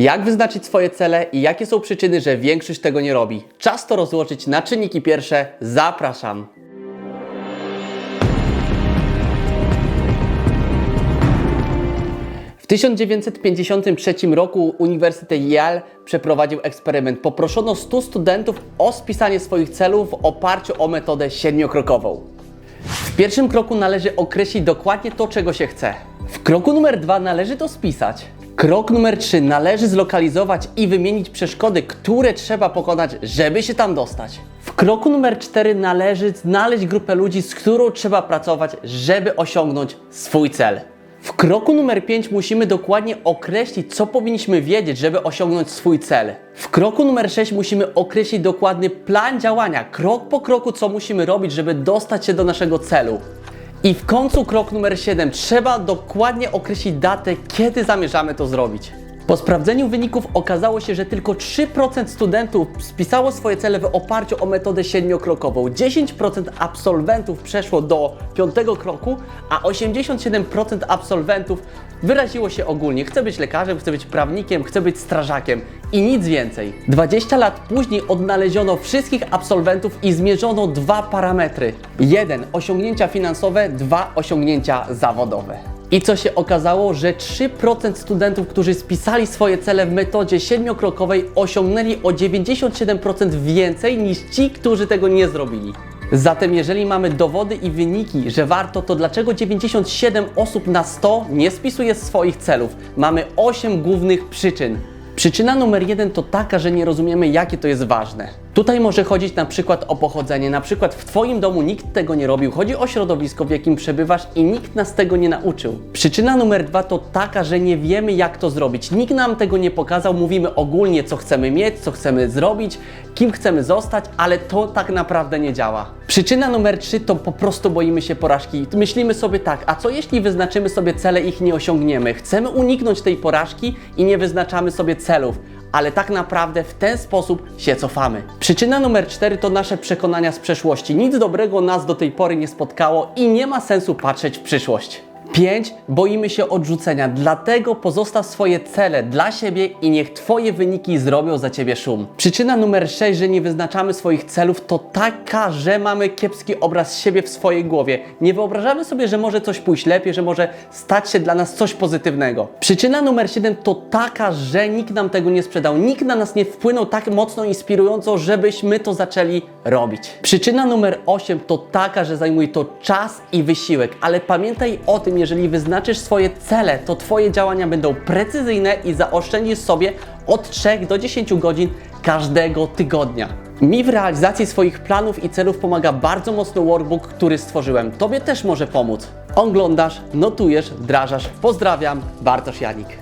Jak wyznaczyć swoje cele i jakie są przyczyny, że większość tego nie robi? Czas to rozłożyć na czynniki pierwsze. Zapraszam. W 1953 roku Uniwersytet Yale przeprowadził eksperyment. Poproszono 100 studentów o spisanie swoich celów w oparciu o metodę siedmiokrokową. W pierwszym kroku należy określić dokładnie to, czego się chce. W kroku numer dwa należy to spisać. Krok numer trzy należy zlokalizować i wymienić przeszkody, które trzeba pokonać, żeby się tam dostać. W kroku numer cztery należy znaleźć grupę ludzi, z którą trzeba pracować, żeby osiągnąć swój cel. W kroku numer 5 musimy dokładnie określić, co powinniśmy wiedzieć, żeby osiągnąć swój cel. W kroku numer 6 musimy określić dokładny plan działania, krok po kroku, co musimy robić, żeby dostać się do naszego celu. I w końcu krok numer 7 trzeba dokładnie określić datę, kiedy zamierzamy to zrobić. Po sprawdzeniu wyników okazało się, że tylko 3% studentów spisało swoje cele w oparciu o metodę siedmiokrokową. 10% absolwentów przeszło do piątego kroku, a 87% absolwentów wyraziło się ogólnie. Chce być lekarzem, chce być prawnikiem, chce być strażakiem i nic więcej. 20 lat później odnaleziono wszystkich absolwentów i zmierzono dwa parametry. Jeden osiągnięcia finansowe, dwa osiągnięcia zawodowe. I co się okazało, że 3% studentów, którzy spisali swoje cele w metodzie siedmiokrokowej, osiągnęli o 97% więcej niż ci, którzy tego nie zrobili. Zatem jeżeli mamy dowody i wyniki, że warto, to dlaczego 97 osób na 100 nie spisuje swoich celów? Mamy 8 głównych przyczyn. Przyczyna numer jeden to taka, że nie rozumiemy, jakie to jest ważne. Tutaj może chodzić na przykład o pochodzenie. Na przykład w Twoim domu nikt tego nie robił. Chodzi o środowisko, w jakim przebywasz i nikt nas tego nie nauczył. Przyczyna numer dwa to taka, że nie wiemy, jak to zrobić. Nikt nam tego nie pokazał. Mówimy ogólnie, co chcemy mieć, co chcemy zrobić, kim chcemy zostać, ale to tak naprawdę nie działa. Przyczyna numer trzy to po prostu boimy się porażki. Myślimy sobie tak, a co jeśli wyznaczymy sobie cele i ich nie osiągniemy? Chcemy uniknąć tej porażki i nie wyznaczamy sobie celów ale tak naprawdę w ten sposób się cofamy. Przyczyna numer cztery to nasze przekonania z przeszłości. Nic dobrego nas do tej pory nie spotkało i nie ma sensu patrzeć w przyszłość. 5. Boimy się odrzucenia, dlatego pozostaw swoje cele dla siebie i niech Twoje wyniki zrobią za Ciebie szum. Przyczyna numer 6, że nie wyznaczamy swoich celów, to taka, że mamy kiepski obraz siebie w swojej głowie. Nie wyobrażamy sobie, że może coś pójść lepiej, że może stać się dla nas coś pozytywnego. Przyczyna numer 7 to taka, że nikt nam tego nie sprzedał, nikt na nas nie wpłynął tak mocno inspirująco, żebyśmy to zaczęli robić. Przyczyna numer 8 to taka, że zajmuje to czas i wysiłek, ale pamiętaj o tym, jeżeli wyznaczysz swoje cele, to Twoje działania będą precyzyjne i zaoszczędzisz sobie od 3 do 10 godzin każdego tygodnia. Mi w realizacji swoich planów i celów pomaga bardzo mocno workbook, który stworzyłem. Tobie też może pomóc. Oglądasz, notujesz, wdrażasz. Pozdrawiam, Bartosz Janik.